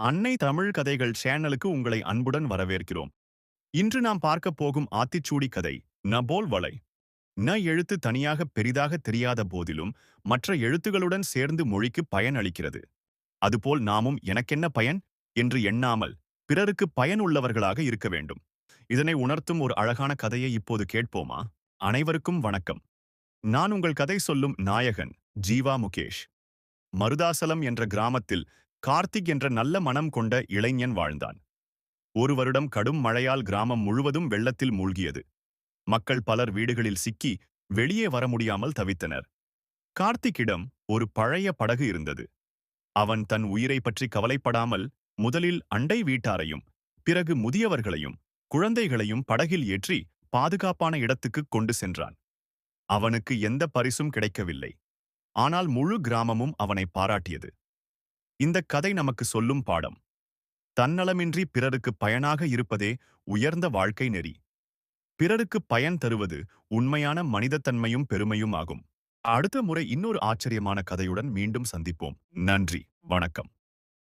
அன்னை தமிழ் கதைகள் சேனலுக்கு உங்களை அன்புடன் வரவேற்கிறோம். இன்று நாம் பார்க்கப் போகும் ஆத்திச்சூடி கதை ந போல் வலை. ந எழுத்து தனியாக பெரிதாக தெரியாத போதிலும் மற்ற எழுத்துகளுடன் சேர்ந்து மொழிக்கு பயன் அளிக்கிறது. அதுபோல் நாமும் எனக்கென்ன பயன்? என்று எண்ணாமல் பிறருக்கு பயன் உள்ளவர்களாக இருக்க வேண்டும். இதனை உணர்த்தும் ஒரு அழகான கதையை இப்போது கேட்போமா? அனைவருக்கும் வணக்கம். நான் உங்கள் கதை சொல்லும் நாயகன் ஜீவா முகேஷ். மருதாசலம் என்ற கிராமத்தில் கார்த்திக் என்ற நல்ல மனம் கொண்ட இளைஞன் வாழ்ந்தான். ஒரு வருடம் கடும் மழையால் கிராமம் முழுவதும் வெள்ளத்தில் மூழ்கியது. மக்கள் பலர் வீடுகளில் சிக்கி வெளியே வர முடியாமல் தவித்தனர். கார்த்திக்கிடம் ஒரு பழைய படகு இருந்தது. அவன் தன் உயிரை பற்றி கவலைப்படாமல் முதலில் அண்டை வீட்டாரையும் பிறகு முதியவர்களையும் குழந்தைகளையும் படகில் ஏற்றி பாதுகாப்பான இடத்துக்கு கொண்டு சென்றான். அவனுக்கு எந்த பரிசும் கிடைக்கவில்லை. ஆனால் முழு கிராமமும் அவனை பாராட்டியது. இந்த கதை நமக்கு சொல்லும் பாடம். தன்னலமின்றி பிறருக்கு பயனாக இருப்பதே உயர்ந்த வாழ்க்கை நெறி. பிறருக்கு பயன் தருவது உண்மையான மனிதத்தன்மையும் பெருமையும் ஆகும். அடுத்த முறை இன்னொரு ஆச்சரியமான கதையுடன் மீண்டும் சந்திப்போம். நன்றி. வணக்கம்.